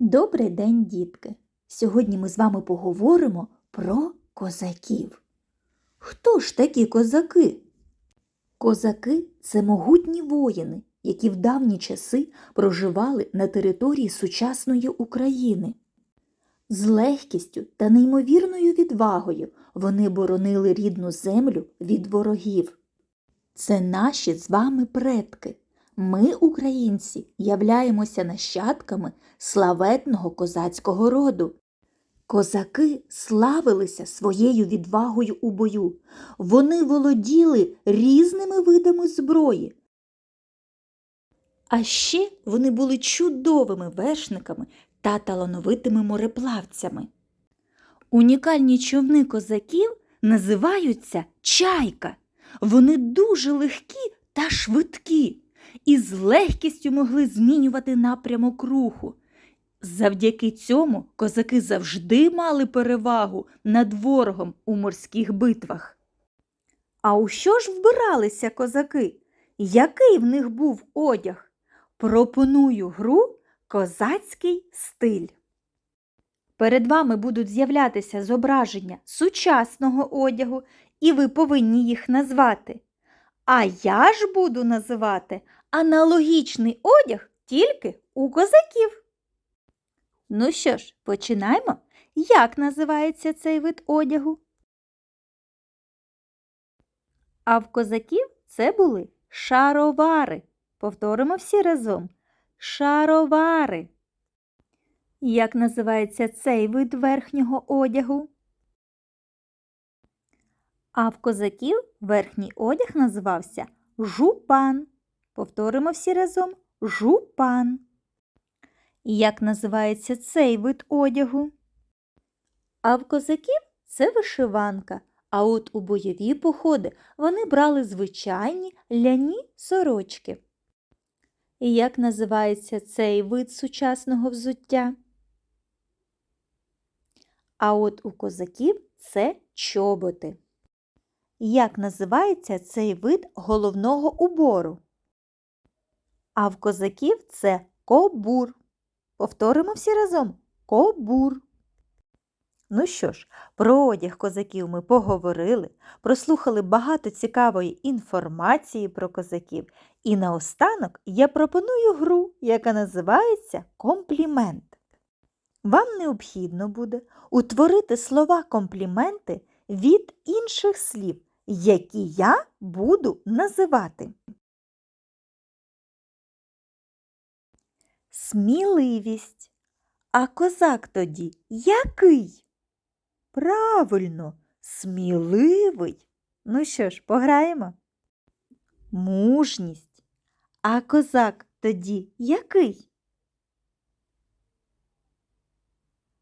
Добрий день, дітки! Сьогодні ми з вами поговоримо про козаків. Хто ж такі козаки? Козаки це могутні воїни, які в давні часи проживали на території сучасної України. З легкістю та неймовірною відвагою вони боронили рідну землю від ворогів. Це наші з вами предки. Ми, українці, являємося нащадками славетного козацького роду. Козаки славилися своєю відвагою у бою. Вони володіли різними видами зброї. А ще вони були чудовими вершниками та талановитими мореплавцями. Унікальні човни козаків називаються чайка. Вони дуже легкі та швидкі і з легкістю могли змінювати напрямок руху. Завдяки цьому козаки завжди мали перевагу над ворогом у морських битвах. А у що ж вбиралися козаки? Який в них був одяг? Пропоную гру Козацький стиль. Перед вами будуть з'являтися зображення сучасного одягу, і ви повинні їх назвати. А я ж буду називати аналогічний одяг тільки у козаків. Ну що ж, починаємо. Як називається цей вид одягу? А в козаків це були шаровари. Повторимо всі разом. Шаровари. Як називається цей вид верхнього одягу? А в козаків верхній одяг називався жупан. Повторимо всі разом жупан. Як називається цей вид одягу? А в козаків це вишиванка. А от у бойові походи вони брали звичайні ляні сорочки. І як називається цей вид сучасного взуття? А от у козаків це чоботи. Як називається цей вид головного убору? А в козаків це кобур. Повторимо всі разом кобур. Ну що ж, про одяг козаків ми поговорили, прослухали багато цікавої інформації про козаків. І наостанок я пропоную гру, яка називається комплімент. Вам необхідно буде утворити слова компліменти від інших слів, які я буду називати. Сміливість. А козак тоді який? Правильно, сміливий. Ну що ж, пограємо? Мужність. А козак тоді який?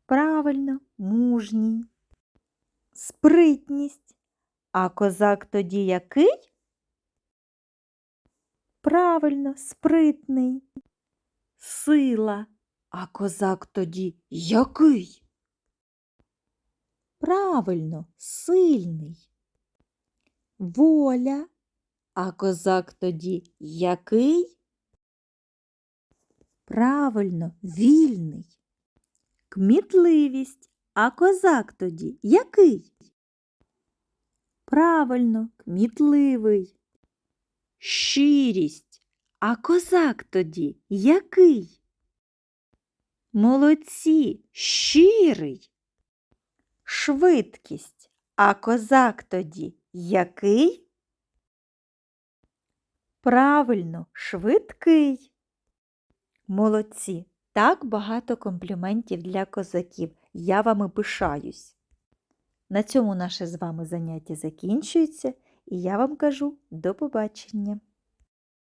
Правильно, мужній. Спритність. А козак тоді який? Правильно, спритний. Сила. А козак тоді який? Правильно, сильний. Воля. А козак тоді який? Правильно, вільний. Кмітливість. А козак тоді який? Правильно, кмітливий. Щирість. А козак тоді який? Молодці, щирий. Швидкість. А козак тоді який? Правильно, швидкий. Молодці. Так багато компліментів для козаків. Я вами пишаюсь. На цьому наше з вами заняття закінчується, і я вам кажу до побачення.